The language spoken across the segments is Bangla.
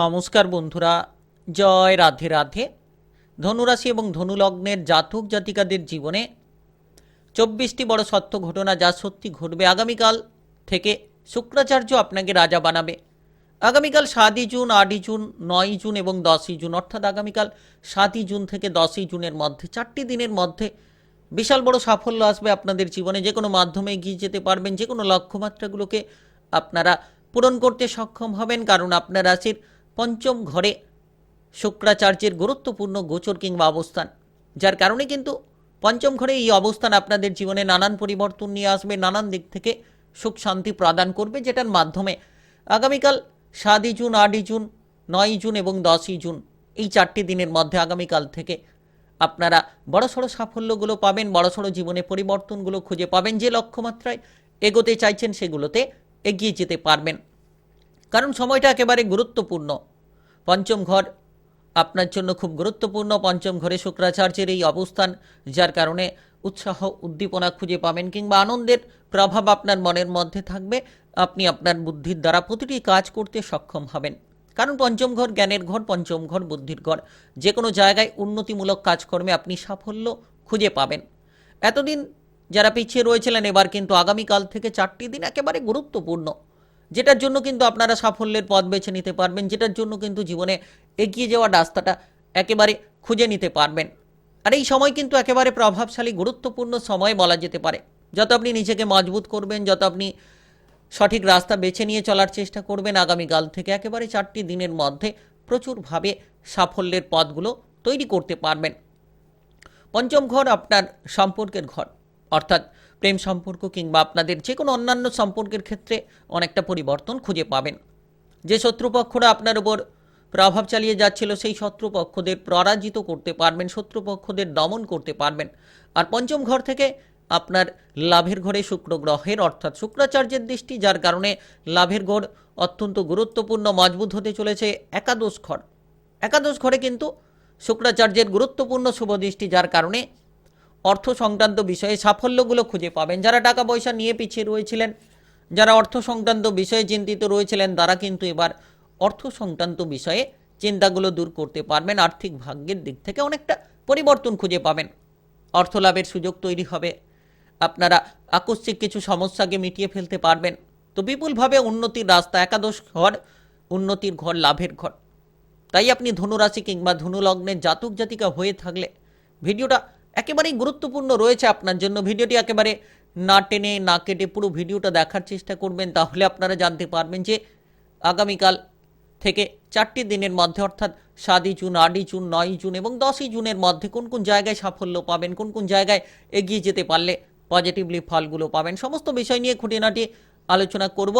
নমস্কার বন্ধুরা, জয় রাধে রাধে। ধনুরাশি এবং ধনুলগ্নের জাতক জাতিকাদের জীবনে চব্বিশটি বড় সত্য ঘটনা যা সত্যি ঘটবে আগামীকাল থেকে শুক্রাচার্য আপনাকে রাজা বানাবে। আগামীকাল সাতই জুন, আটই জুন, নয়ই জুন এবং দশই জুন, অর্থাৎ আগামীকাল সাতই জুন থেকে দশই জুনের মধ্যে, চারটি দিনের মধ্যে বিশাল বড় সাফল্য আসবে আপনাদের জীবনে। যে কোনো মাধ্যমে এগিয়ে যেতে পারবেন, যে কোনো লক্ষ্যমাত্রাগুলোকে আপনারা পূরণ করতে সক্ষম হবেন, কারণ আপনার রাশির পঞ্চম ঘরে শুক্রাচার্যের গুরুত্বপূর্ণ গোচর কিংবা অবস্থান। যার কারণে কিন্তু পঞ্চম ঘরে এই অবস্থান আপনাদের জীবনে নানান পরিবর্তন নিয়ে আসবে, নানান দিক থেকে সুখ শান্তি প্রদান করবে, যেটার মাধ্যমে আগামীকাল সাতই জুন, আটই জুন, নয়ই জুন এবং দশই জুন এই চারটি দিনের মধ্যে আগামীকাল থেকে আপনারা বড়সড় সাফল্যগুলো পাবেন বড়সড় জীবনে পরিবর্তনগুলো খুঁজে পাবেন, যে লক্ষ্যমাত্রায় এগোতে চাইছেন সেগুলোতে এগিয়ে যেতে পারবেন। কারণ সময়টা একেবারে গুরুত্বপূর্ণ। পঞ্চম ঘর, আপনার জন্য খুব গুরুত্বপূর্ণ। পঞ্চম ঘরে শুক্রাচার্যের এই অবস্থান, যার কারণে উৎসাহ, উদ্দীপনা খুঁজে পাবেন কিংবা আনন্দের প্রভাব আপনার মনের মধ্যে থাকবে। আপনি আপনার বুদ্ধির দ্বারা প্রতিটি কাজ করতে সক্ষম হবেন। কারণ পঞ্চম ঘর জ্ঞানের ঘর, পঞ্চম ঘর বুদ্ধির ঘর। যে কোনো জায়গায় উন্নতিমূলক কাজকর্মে আপনি সাফল্য খুঁজে পাবেন। এতদিন যারা পিছিয়ে রয়েছিলেন, এবার কিন্তু আগামীকাল থেকে চারটি দিন একেবারে গুরুত্বপূর্ণ। যেটার জন্য কিন্তু আপনারা সাফল্যের পথ বেছে নিতে পারবেন, যেটার জন্য কিন্তু জীবনে এগিয়ে যাওয়ার রাস্তাটা একেবারে খুঁজে নিতে পারবেন। আর এই সময় কিন্তু একেবারে প্রভাবশালী, গুরুত্বপূর্ণ সময় বলা যেতে পারে। যত আপনি নিজেকে মজবুত করবেন, যত আপনি সঠিক রাস্তা বেছে নিয়ে চলার চেষ্টা করবেন, আগামীকাল থেকে একেবারে চারটি দিনের মধ্যে প্রচুরভাবে সাফল্যের পথগুলো তৈরি করতে পারবেন। পঞ্চম ঘর আপনার সম্পর্কের ঘর, অর্থাৎ প্রেম সম্পর্ক কিংবা আপনাদের যে কোনো অন্যান্য সম্পর্কের ক্ষেত্রে অনেকটা পরিবর্তন খুঁজে পাবেন। যে শত্রুপক্ষরা আপনার উপর প্রভাব চালিয়ে যাচ্ছিল, সেই শত্রুপক্ষদের পরাজিত করতে পারবেন, শত্রুপক্ষদের দমন করতে পারবেন। আর পঞ্চম ঘর থেকে আপনার লাভের ঘরে শুক্র গ্রহের, অর্থাৎ শুক্রাচার্যের দৃষ্টি, যার কারণে লাভের ঘর অত্যন্ত গুরুত্বপূর্ণ, মজবুত হতে চলেছে একাদশ ঘর। একাদশ ঘরে কিন্তু শুক্রাচার্যের গুরুত্বপূর্ণ শুভ দৃষ্টি, যার কারণে অর্থ সংক্রান্ত বিষয়ে সাফল্যগুলো খুঁজে পাবেন। যারা টাকা পয়সা নিয়ে পিছিয়ে রয়েছিলেন, যারা অর্থ সংক্রান্ত বিষয়ে চিন্তিত রয়েছিলেন, তারা কিন্তু এবার অর্থ সংক্রান্ত বিষয়ে চিন্তাগুলো দূর করতে পারবেন। আর্থিক ভাগ্যের দিক থেকে অনেকটা পরিবর্তন খুঁজে পাবেন। অর্থ লাভের সুযোগ তৈরি হবে। আপনারা আকস্মিক কিছু সমস্যাকে মিটিয়ে ফেলতে পারবেন। তো বিপুলভাবে উন্নতির রাস্তা, একাদশ ঘর, উন্নতির ঘর, লাভের ঘর। তাই আপনি ধনুরাশি কিংবা ধনুলগ্নের জাতক জাতিকা হয়ে থাকলে ভিডিওটা একেবারেই গুরুত্বপূর্ণ রয়েছে আপনার জন্য। ভিডিওটি একেবারে না টেনে, না কেটে পুরো ভিডিওটা দেখার চেষ্টা করবেন, তাহলে আপনারা জানতে পারবেন যে আগামীকাল থেকে চারটি দিনের মধ্যে, অর্থাৎ সাতই জুন, আটই জুন, নয়ই জুন এবং দশই জুনের মধ্যে কোন কোন জায়গায় সাফল্য পাবেন, কোন কোন জায়গায় এগিয়ে যেতে পারলে পজিটিভলি ফলগুলো পাবেন, সমস্ত বিষয় নিয়ে খুঁটিনাটি আলোচনা করব।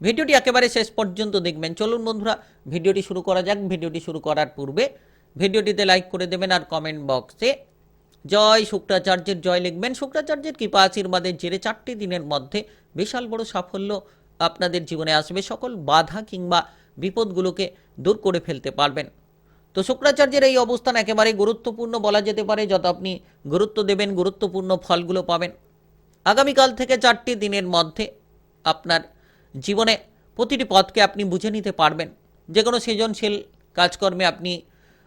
ভিডিওটি একেবারে শেষ পর্যন্ত দেখবেন। চলুন বন্ধুরা, ভিডিওটি শুরু করা যাক। ভিডিওটি শুরু করার পূর্বে ভিডিওটিতে লাইক করে দেবেন আর কমেন্ট বক্সে জয় শুক্রাচার্যের জয় লিখবেন। শুক্রাচার্যের কৃপা আশীর্বাদের জেরে চারটি দিনের মধ্যে বিশাল বড় সাফল্য আপনাদের জীবনে আসবে। সকল বাধা কিংবা বিপদগুলোকে দূর করে ফেলতে পারবেন। তো শুক্রাচার্যের এই অবস্থান একেবারে গুরুত্বপূর্ণ বলা যেতে পারে। যত আপনি গুরুত্ব দেবেন, গুরুত্বপূর্ণ ফলগুলো পাবেন। আগামীকাল থেকে চারটি দিনের মধ্যে আপনার জীবনে প্রতিটি পথকে আপনি বুঝে নিতে পারবেন। যে কোনো সৃজনশীল কাজকর্মে আপনি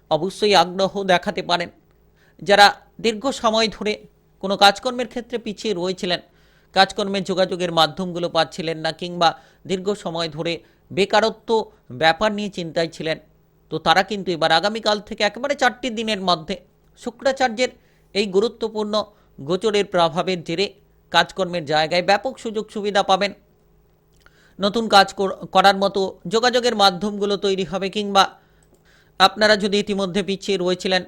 অবশ্যই আগ্রহ দেখাতে পারেন। যারা দীর্ঘ সময় ধরে কোনো কাজকর্মের ক্ষেত্রে পিছিয়ে রয়েছিলেন, কাজকর্মের যোগাযোগের মাধ্যমগুলো পাচ্ছিলেন না কিংবা দীর্ঘ সময় ধরে বেকারত্ব ব্যাপার নিয়ে চিন্তায় ছিলেন, তো তারা কিন্তু এবার আগামীকাল থেকে একেবারে চারটি দিনের মধ্যে শুক্রাচার্যের এই গুরুত্বপূর্ণ গোচরের প্রভাবের জেরে কাজকর্মের জায়গায় ব্যাপক সুযোগ সুবিধা পাবেন। নতুন কাজ কর- করার মতো যোগাযোগের মাধ্যমগুলো তৈরি হবে কিংবা আপনারা যদি ইতিমধ্যে পিছিয়ে রয়েছিলেন,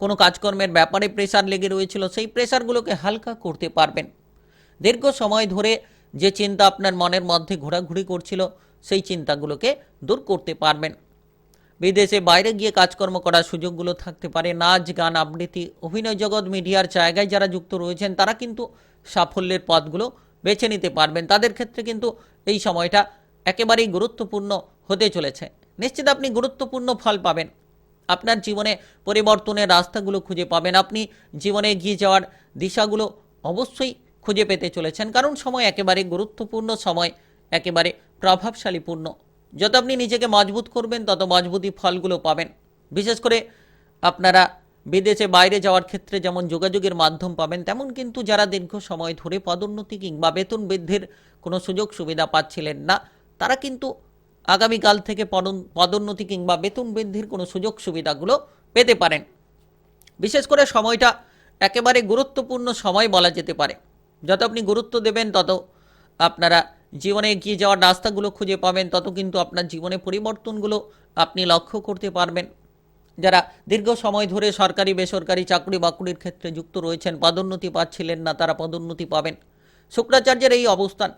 কোনো কাজকর্মের ব্যাপারে প্রেশার লেগে রয়েছিল, সেই প্রেশারগুলোকে হালকা করতে পারবেন। দীর্ঘ সময় ধরে যে চিন্তা আপনার মনের মধ্যে ঘোরাঘুরি করছিল, সেই চিন্তাগুলোকে দূর করতে পারবেন। বিদেশে বাইরে গিয়ে কাজকর্ম করার সুযোগগুলো থাকতে পারে, নাচ, গান, আবৃত্তি, অভিনয় জগৎ, মিডিয়ার জায়গায় যারা যুক্ত রয়েছেন, তারা কিন্তু সাফল্যের পথগুলো বেছে নিতে পারবেন। তাদের ক্ষেত্রে কিন্তু এই সময়টা একেবারেই গুরুত্বপূর্ণ হতে চলেছে। নিশ্চিত আপনি গুরুত্বপূর্ণ ফল পাবেন। আপনার জীবনে পরিবর্তনের রাস্তাগুলো খুঁজে পাবেন। আপনি জীবনে এগিয়ে যাওয়ার দিশাগুলো অবশ্যই খুঁজে পেতে চলেছেন। কারণ সময় একেবারে গুরুত্বপূর্ণ, সময় একেবারে প্রভাবশালীপূর্ণ। যত আপনি নিজেকে মজবুত করবেন, তত মজবুতি ফলগুলো পাবেন। বিশেষ করে আপনারা বিদেশে বাইরে যাওয়ার ক্ষেত্রে যেমন যোগাযোগের মাধ্যম পাবেন, তেমন কিন্তু যারা দীর্ঘ সময় ধরে পদোন্নতি কিংবা বেতন বৃদ্ধির কোনো সুযোগ সুবিধা পাচ্ছিলেন না, তারা কিন্তু আগামীকাল থেকে পদোন- পদোন্নতি কিংবা বেতন বৃদ্ধির কোনো সুযোগ সুবিধাগুলো পেতে পারেন। বিশেষ করে সময়টা একেবারে গুরুত্বপূর্ণ সময় বলা যেতে পারে। যত আপনি গুরুত্ব দেবেন, তত আপনারা জীবনে এগিয়ে যাওয়ার রাস্তাগুলো খুঁজে পাবেন, তত কিন্তু আপনার জীবনে পরিবর্তনগুলো আপনি লক্ষ্য করতে পারবেন। যারা দীর্ঘ সময় ধরে সরকারি, বেসরকারি চাকরি বাকরির ক্ষেত্রে যুক্ত রয়েছেন, পদোন্নতি পাচ্ছিলেন না, তারা পদোন্নতি পাবেন। শুক্রাচার্যের এই অবস্থান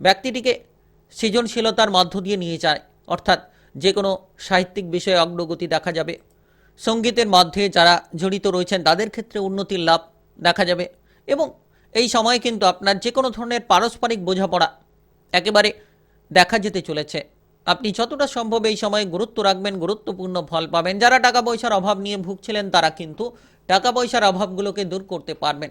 ব্যক্তিটিকে সৃজনশীলতার মধ্য দিয়ে নিয়ে যায়। অর্থাৎ যে কোনো সাহিত্যিক বিষয়ে অগ্রগতি দেখা যাবে। সঙ্গীতের মধ্যে যারা জড়িত রয়েছেন, তাদের ক্ষেত্রে উন্নতির লাভ দেখা যাবে। এবং এই সময়ে কিন্তু আপনার যে কোনো ধরনের পারস্পরিক বোঝাপড়া একেবারে দেখা যেতে চলেছে। আপনি যতটা সম্ভব এই সময়ে গুরুত্ব রাখবেন, গুরুত্বপূর্ণ ফল পাবেন। যারা টাকা পয়সার অভাব নিয়ে ভুগছিলেন, তারা কিন্তু টাকা পয়সার অভাবগুলোকে দূর করতে পারবেন।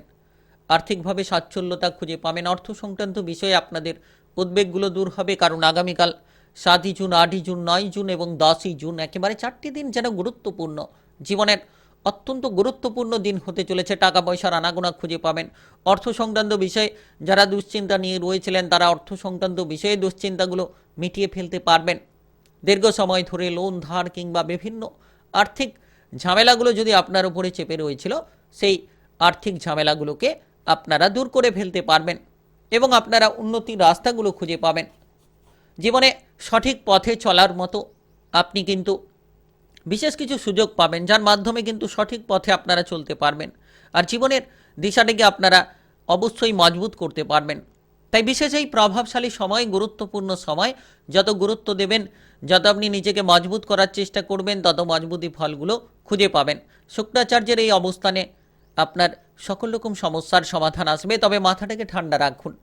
আর্থিকভাবে স্বাচ্ছল্যতা খুঁজে পাবেন। অর্থ সংক্রান্ত বিষয়ে আপনাদের উদ্বেগগুলো দূর হবে কারণ আগামীকাল সাতই জুন, আটই জুন, নয় জুন এবং দশই জুন একেবারে চারটি দিন যেন গুরুত্বপূর্ণ। জীবনের অত্যন্ত গুরুত্বপূর্ণ দিন হতে চলেছে। টাকা পয়সার আনাগোনা খুঁজে পাবেন। অর্থ সংক্রান্ত বিষয়ে যারা দুশ্চিন্তা নিয়ে রয়েছিলেন, তারা অর্থ সংক্রান্ত বিষয়ে দুশ্চিন্তাগুলো মিটিয়ে ফেলতে পারবেন। দীর্ঘ সময় ধরে লোন, ধার কিংবা বিভিন্ন আর্থিক ঝামেলাগুলো যদি আপনার উপরে চেপে রয়েছিল, সেই আর্থিক ঝামেলাগুলোকে আপনারা দূর করে ফেলতে পারবেন। এবং আপনারা উন্নতির রাস্তাগুলো খুঁজে পাবেন। জীবনে সঠিক পথে চলার মতো আপনি কিন্তু বিশেষ কিছু সুযোগ পাবেন, যার মাধ্যমে কিন্তু সঠিক পথে আপনারা চলতে পারবেন। আর জীবনের দিশাটিকে আপনারা অবশ্যই মজবুত করতে পারবেন। তাই বিশেষ এই প্রভাবশালী সময়, গুরুত্বপূর্ণ সময়, যত গুরুত্ব দেবেন, যত আপনি নিজেকে মজবুত করার চেষ্টা করবেন, তত মজবুতি ফলগুলো খুঁজে পাবেন। শুক্রাচার্যের এই অবস্থানে আপনার সকল রকম সমস্যার সমাধান আসবে, তবে মাথাটাকে ঠান্ডা রাখুন।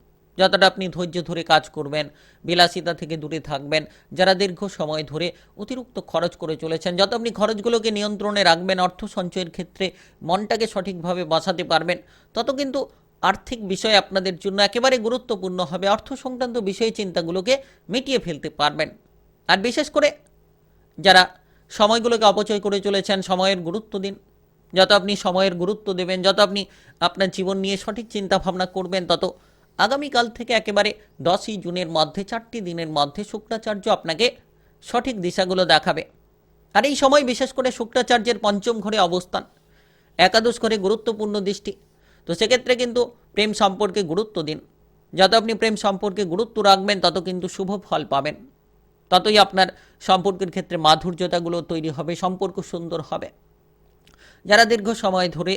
যতটা আপনি ধৈর্য ধরে কাজ করবেন, বিলাসিতা থেকে দূরে থাকবেন, যারা দীর্ঘ সময় ধরে অতিরিক্ত খরচ করে চলেছেন, যত আপনি খরচগুলোকে নিয়ন্ত্রণে রাখবেন, অর্থ সঞ্চয়ের ক্ষেত্রে মনটাকে সঠিকভাবে বাঁচাতে পারবেন, তত কিন্তু আর্থিক বিষয় আপনাদের জন্য একেবারে গুরুত্বপূর্ণ হবে, অর্থ সংক্রান্ত বিষয় চিন্তাগুলোকে মিটিয়ে ফেলতে পারবেন। আর বিশেষ করে যারা সময়গুলোকে অপচয় করে চলেছেন, সময়ের গুরুত্ব দিন, যত আপনি সময়ের গুরুত্ব দেবেন, যত আপনি আপনার জীবন নিয়ে সঠিক চিন্তা ভাবনা করবেন, তত আগামীকাল থেকে একেবারে দশই জুনের মধ্যে, চারটি দিনের মধ্যে শুক্রাচার্য আপনাকে সঠিক দিশাগুলো দেখাবে। আর এই সময় বিশেষ করে শুক্রাচার্যের পঞ্চম ঘরে অবস্থান, একাদশ ঘরে গুরুত্বপূর্ণ দৃষ্টি। তো সেক্ষেত্রে কিন্তু প্রেম সম্পর্কে গুরুত্ব দিন। যত আপনি প্রেম সম্পর্কে গুরুত্ব রাখবেন, তত কিন্তু শুভ ফল পাবেন। ততই আপনার সম্পর্কের ক্ষেত্রে মাধুর্যতাগুলো তৈরি হবে, সম্পর্ক সুন্দর হবে। যারা দীর্ঘ সময় ধরে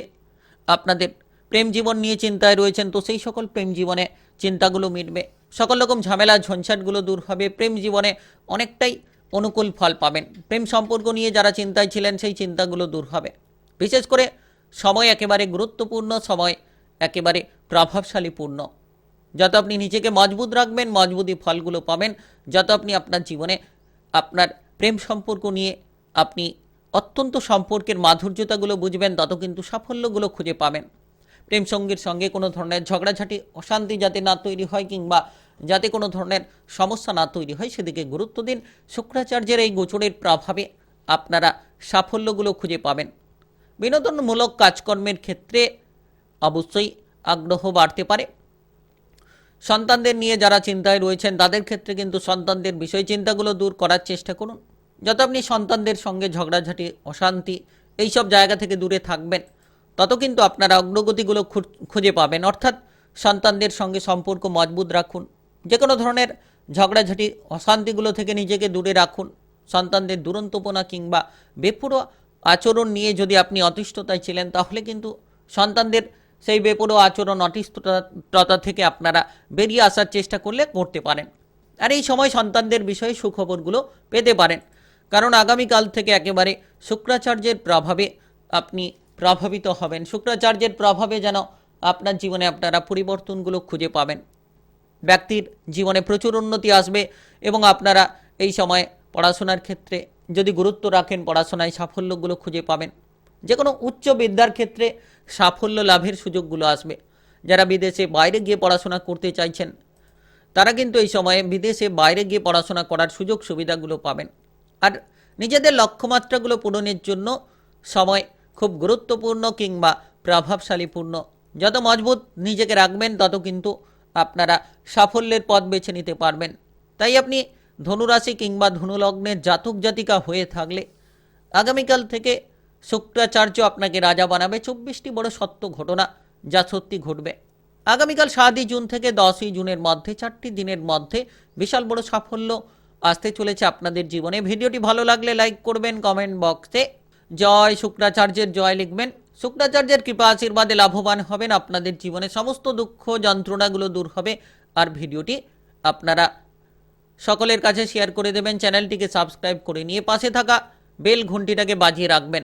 আপনাদের প্রেম জীবন নিয়ে চিন্তায় রয়েছেন, তো সেই সকল প্রেম জীবনে চিন্তাগুলো মিটবে। সকল রকম ঝামেলা, ঝঞ্ঝাটগুলো দূর হবে, প্রেম জীবনে অনেকটাই অনুকূল ফল পাবেন। প্রেম সম্পর্ক নিয়ে যারা চিন্তায় ছিলেন, সেই চিন্তাগুলো দূর হবে। বিশেষ করে সময় একেবারে গুরুত্বপূর্ণ, সময় একেবারে প্রভাবশালীপূর্ণ যত আপনি নিজেকে মজবুত রাখবেন মজবুতি ফলগুলো পাবেন। যত আপনি আপনার জীবনে আপনার প্রেম সম্পর্ক নিয়ে আপনি অত্যন্ত সম্পর্কের মাধুর্যতাগুলো বুঝবেন, তত কিন্তু সাফল্যগুলো খুঁজে পাবেন। প্রেম সঙ্গীর সঙ্গে কোনো ধরনের ঝগড়াঝাটি, অশান্তি যাতে না তৈরি হয় কিংবা যাতে কোনো ধরনের সমস্যা না তৈরি হয়, সেদিকে গুরুত্ব দিন। শুক্রাচার্যের এই গোচরের প্রভাবে আপনারা সাফল্যগুলো খুঁজে পাবেন। বিনোদনমূলক কাজকর্মের ক্ষেত্রে অবশ্যই আগ্রহ বাড়তে পারে। সন্তানদের নিয়ে যারা চিন্তায় রয়েছেন, তাদের ক্ষেত্রে কিন্তু সন্তানদের বিষয় চিন্তাগুলো দূর করার চেষ্টা করুন। যত আপনি সন্তানদের সঙ্গে ঝগড়াঝাটি, অশান্তি, এইসব জায়গা থেকে দূরে থাকবেন তত কিন্তু আপনারা অগ্রগতিগুলো খুঁজে পাবেন। অর্থাৎ সন্তানদের সঙ্গে সম্পর্ক মজবুত রাখুন। যে কোনো ধরনের ঝগড়াঝাটি, অশান্তিগুলো থেকে নিজেকে দূরে রাখুন। সন্তানদের দুরন্তপনা কিংবা বেপুরো আচরণ নিয়ে যদি আপনি অতিষ্ঠতায় ছিলেন, তাহলে কিন্তু সন্তানদের সেই বেপুরো আচরণ অতিষ্ঠতা থেকে আপনারা বেরিয়ে আসার চেষ্টা করলে করতে পারেন। আর এই সময় সন্তানদের বিষয়ে সুখবরগুলো পেতে পারেন। কারণ আগামীকাল থেকে একেবারে শুক্রাচার্যের প্রভাবে আপনি প্রভাবিত হবেন। শুক্রাচার্যের প্রভাবে যেন আপনার জীবনে আপনারা পরিবর্তনগুলো খুঁজে পাবেন। ব্যক্তির জীবনে প্রচুর উন্নতি আসবে এবং আপনারা এই সময় পড়াশোনার ক্ষেত্রে যদি গুরুত্ব রাখেন, পড়াশোনায় সাফল্যগুলো খুঁজে পাবেন। যে কোনো উচ্চ বিদ্যার ক্ষেত্রে সাফল্য লাভের সুযোগগুলো আসবে। যারা বিদেশে বাইরে গিয়ে পড়াশোনা করতে চাইছেন, তারা কিন্তু এই সময়ে বিদেশে বাইরে গিয়ে পড়াশোনা করার সুযোগ সুবিধাগুলো পাবেন। আর নিজেদের লক্ষ্যমাত্রাগুলো পূরণের জন্য সময় খুব গুরুত্বপূর্ণ কিংবা প্রভাবশালীপূর্ণ। যত মজবুত নিজেকে রাখবেন, তত কিন্তু আপনারা সাফল্যের পথ বেছে নিতে পারবেন। তাই আপনি ধনুরাশি কিংবা ধনুলগ্নের জাতক জাতিকা হয়ে থাকলে আগামীকাল থেকে শুক্রাচার্য আপনাকে রাজা বানাবে। চব্বিশটি বড় সত্য ঘটনা যা সত্যি ঘটবে। আগামীকাল সাতই জুন থেকে দশই জুনের মধ্যে, চারটি দিনের মধ্যে বিশাল বড় সাফল্য আসতে চলেছে আপনাদের জীবনে। ভিডিওটি ভালো লাগলে লাইক করবেন, কমেন্ট বক্সে জয় শুক্রাচার্যের জয় লিখবেন। শুক্রাচার্যের কৃপা আশীর্বাদে লাভবান হবেন আপনাদের জীবনে। সমস্ত দুঃখ, যন্ত্রণাগুলো দূর হবে। আর ভিডিওটি আপনারা সকলের কাছে শেয়ার করে দেবেন। চ্যানেলটিকে সাবস্ক্রাইব করে নিয়ে পাশে থাকা বেল ঘন্টিটাকে বাজিয়ে রাখবেন।